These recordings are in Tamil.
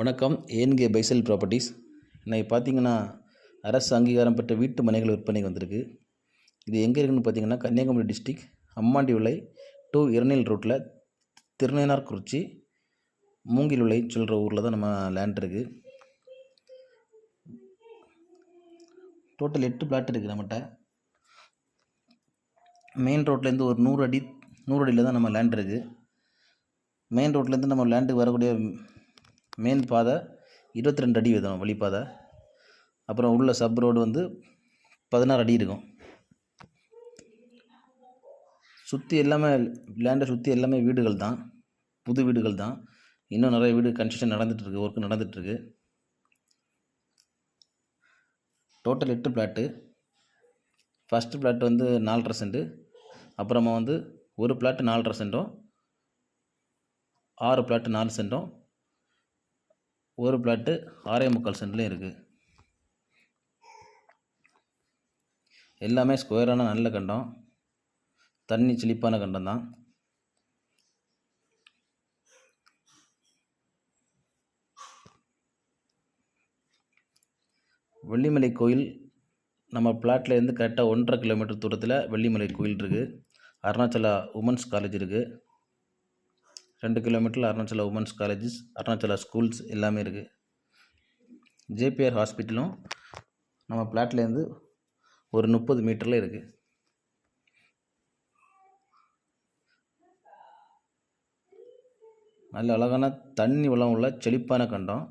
வணக்கம். ஏன்கே பைசல் ப்ராப்பர்ட்டிஸ் இன்றைக்கி பார்த்தீங்கன்னா அரசு அங்கீகாரம் பெற்ற வீட்டு மனைகள் விற்பனைக்கு வந்திருக்கு. இது எங்கே இருக்குதுன்னு பார்த்தீங்கன்னா கன்னியாகுமரி டிஸ்ட்ரிக் அம்மாண்டி உலை டூ இரணில் ரோட்டில் திருநேனார்குறிச்சி மூங்கில் விளை சொல்கிற ஊரில் தான் நம்ம லேண்ட் இருக்குது டோட்டல் எட்டு பிளாட் இருக்குது நம்மகிட்ட. மெயின் ரோட்லேருந்து ஒரு நூறு அடி நூறு அடியில் தான் நம்ம லேண்ட் இருக்குது மெயின் ரோட்லேருந்து நம்ம லேண்டுக்கு வரக்கூடிய மெயின் பாதை இருபத்தி ரெண்டு அடி விதம் வழிப்பாதை அப்புறம் உள்ள சப் ரோடு வந்து பதினாறு அடி இருக்கும். சுற்றி எல்லாமே லேண்டை சுற்றி எல்லாமே வீடுகள் தான். புது வீடுகள் தான். இன்னும் நிறைய வீடு கன்ஸ்ட்ரக்ஷன் நடந்துகிட்ருக்கு ஒர்க் நடந்துகிட்ருக்கு டோட்டல் எட்டு பிளாட்டு ஃபஸ்ட்டு பிளாட் வந்து நாலரை சென்ட்டு அப்புறமா வந்து ஒரு பிளாட்டு நாலரை சென்ட்டும் ஆறு பிளாட்டு நாலு சென்ட்டும் ஒரு பிளாட்டு ஆறே முக்கால் சென்ட்லேயும் இருக்குது எல்லாமே ஸ்கொயரான நல்ல கண்டம். தண்ணி செழிப்பான கண்டம் தான். வெள்ளிமலை கோயில் நம்ம பிளாட்லேருந்து கரெக்டாக ஒன்றரை கிலோமீட்டர் தூரத்தில் வெள்ளிமலை கோயில் இருக்குது அருணாச்சலா உமன்ஸ் காலேஜ் இருக்குது ரெண்டு கிலோமீட்டரில் Arunachala women's colleges Arunachala schools எல்லாமே இருக்குது ஜேபிஆர் ஹாஸ்பிட்டலும் நம்ம பிளாட்லேருந்து ஒரு முப்பது மீட்டரில் இருக்குது நல்ல அழகான தண்ணி வளம் உள்ள செழிப்பான கண்டம்.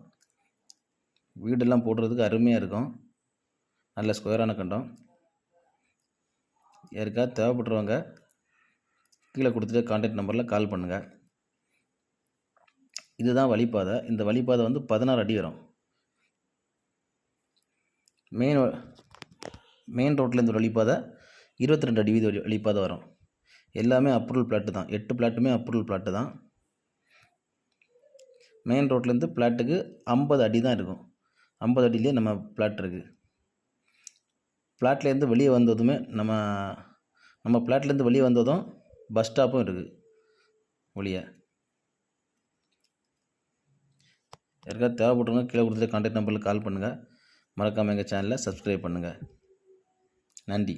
வீடெல்லாம் போடுறதுக்கு அருமையாக இருக்கும். நல்ல ஸ்கொயரான கண்டம். யாருக்காவது தேவைப்படுறவங்க கீழே கொடுத்துட்டு கான்டாக்ட் நம்பரில் கால் பண்ணுங்கள் இதுதான் வழிப்பாதை இந்த வழிப்பாதை வந்து பதினாறு அடி வரும். மெயின் மெயின் ரோட்லேருந்து இந்த வழிப்பாதை இருபத்தி ரெண்டு அடி வீதி வழி வழிப்பாதை வரும். எல்லாமே அப்ரூவல் பிளாட்டு தான். எட்டு பிளாட்டுமே அப்ரூவல் பிளாட்டு தான். மெயின் ரோட்லேருந்து பிளாட்டுக்கு ஐம்பது அடி தான் இருக்கும். ஐம்பது அடியிலே நம்ம பிளாட் இருக்குது பிளாட்லேருந்து வெளியே வந்ததுமே நம்ம நம்ம பிளாட்லேருந்து வெளியே வந்ததும் பஸ் ஸ்டாப்பும் இருக்குது வெளியே யாருக்காவது தேவைப்படுறவங்க கீழே கொடுத்துட்டு கான்டாக்ட் நம்பரில் கால் பண்ணுங்கள் மறக்காமல் எங்கள் சேனலை சப்ஸ்கிரைப் பண்ணுங்கள் நன்றி.